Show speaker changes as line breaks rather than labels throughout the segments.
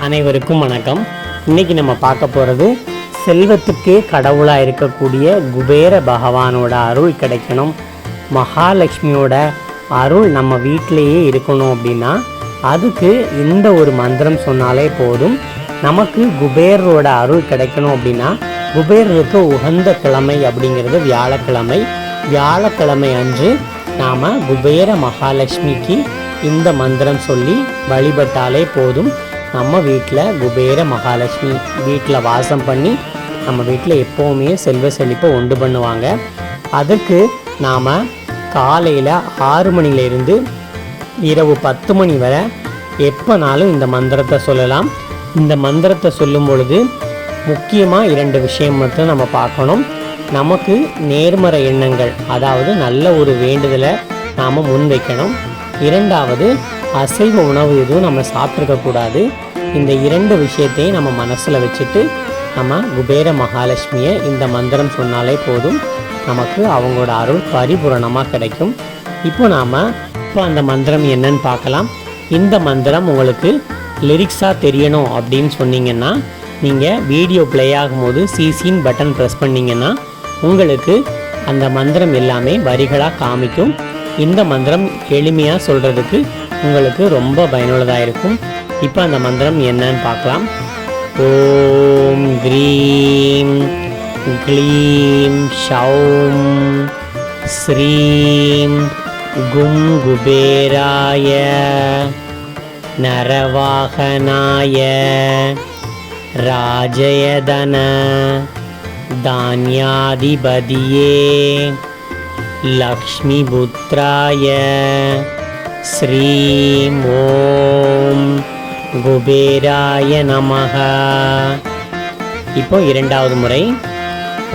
அனைவருக்கும் வணக்கம். இன்னைக்கு நம்ம பார்க்க போகிறது செல்வத்துக்கே கடவுளாக இருக்கக்கூடிய குபேர பகவானோட அருள் கிடைக்கணும். மகாலட்சுமியோட அருள் நம்ம வீட்டிலேயே இருக்கணும் அப்படின்னா அதுக்கு இந்த ஒரு மந்திரம் சொன்னாலே போதும். நமக்கு குபேரரோட அருள் கிடைக்கணும் அப்படின்னா குபேரருக்கு உகந்த கிழமை அப்படிங்கிறது வியாழக்கிழமை. வியாழக்கிழமை அன்று நாம் குபேர மகாலட்சுமிக்கு இந்த மந்திரம் சொல்லி வழிபட்டாலே போதும். நம்ம வீட்டில் குபேர மகாலட்சுமி வீட்டில் வாசம் பண்ணி நம்ம வீட்டில் எப்போவுமே செல்வ செழிப்பை உண்டு பண்ணுவாங்க. அதுக்கு நாம் காலையில் ஆறு மணிலேருந்து இரவு பத்து மணி வரை எப்போனாலும் இந்த மந்திரத்தை சொல்லலாம். இந்த மந்திரத்தை சொல்லும் பொழுது முக்கியமாக இரண்டு விஷயம் மட்டும் நம்ம பார்க்கணும். நமக்கு நேர்மறை எண்ணங்கள் அதாவது நல்ல ஒரு வேண்டுதலை நாம் முன்வைக்கணும். இரண்டாவது அசைவ உணவு எதுவும் நம்ம சாப்பிட்ருக்கக்கூடாது இந்த இரண்டு விஷயத்தையும் நம்ம மனசில் வச்சுட்டு நம்ம குபேர மகாலட்சுமியை இந்த மந்திரம் சொன்னாலே போதும். நமக்கு அவங்களோட அருள் பரிபூரணமாக கிடைக்கும். இப்போ நாம் இப்போ அந்த மந்திரம் என்னன்னு பார்க்கலாம். இந்த மந்திரம் உங்களுக்கு லிரிக்ஸாக தெரியணும் அப்படின்னு சொன்னீங்கன்னா நீங்கள் வீடியோ ப்ளே ஆகும்போது சிசின் பட்டன் ப்ரெஸ் பண்ணீங்கன்னா உங்களுக்கு அந்த மந்திரம் எல்லாமே வரிகளாக காமிக்கும். இந்த மந்திரம் எளிமையாக சொல்கிறதுக்கு உங்களுக்கு ரொம்ப பயனுள்ளதாக இருக்கும். இப்போ அந்த மந்திரம் என்னன்னு பார்க்கலாம். ஓம் க்ரீம் க்ளீம் ஷௌம் ஸ்ரீம் கும் குபேராய நரவாகனாய ராஜயதன தானியாதிபதியே லக்ஷ்மிபுத்திராய ஸ்ரீம் ஓம் குபேராய நமகா இப்போ இரண்டாவது முறை.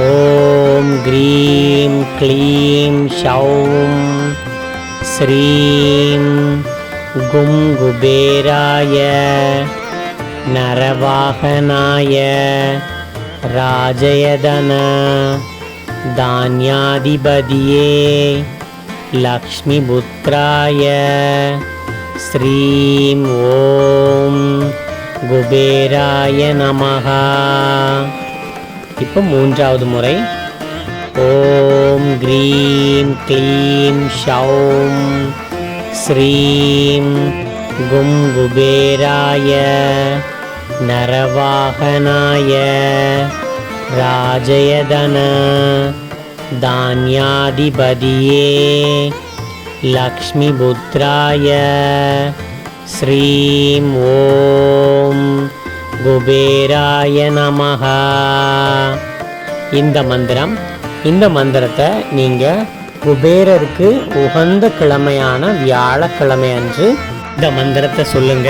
ஓம் கிரீம் க்ளீம் ஷௌம் ஸ்ரீம் கும் குபேராய நரவாகனாய ராஜயதன தானியாதிபதியே லக்ஷ்மிபுத்திராய ஸ்ரீம் ஓம் குபேராய நமஹா இப்போ மூன்றாவது முறை ஓம் க்ரீம் க்ளீம் ஷௌம் ஸ்ரீம் கும் குபேராய நரவாகனாய ராஜயதன தானியாதிபதியே லக்ஷ்மிபுத்திராய श्रीं ஓம் குபேராய நமஹா இந்த மந்திரம் இந்த மந்திரத்தை நீங்கள் குபேரருக்கு உகந்த கிழமையான வியாழக்கிழமை அன்று இந்த மந்திரத்தை சொல்லுங்க.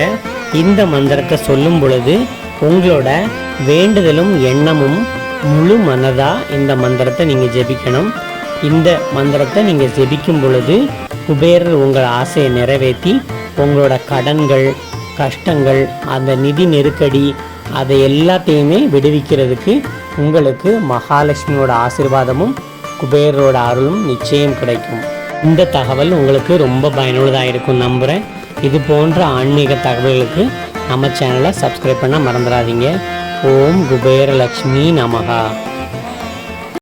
இந்த மந்திரத்தை சொல்லும் பொழுது உங்களோட வேண்டுதலும் எண்ணமும் முழு மனதாக இந்த மந்திரத்தை நீங்கள் ஜெபிக்கணும். இந்த மந்திரத்தை நீங்கள் ஜெபிக்கும் பொழுது குபேரர் உங்கள் ஆசையை நிறைவேற்றி உங்களோட கடன்கள் கஷ்டங்கள் அந்த நிதி நெருக்கடி அதை எல்லாத்தையுமே விடுவிக்கிறதுக்கு உங்களுக்கு மகாலட்சுமியோட ஆசீர்வாதமும் குபேரரோட அருளும் நிச்சயம் கிடைக்கும். இந்த தகவல் உங்களுக்கு ரொம்ப பயனுள்ளதாக இருக்கும் நம்புகிறேன் இது போன்ற ஆன்மீக தகவல்களுக்கு நம்ம சேனலை சப்ஸ்கிரைப் பண்ண மறந்துடாதீங்க. ஓம் குபேரலக்ஷ்மி நமகா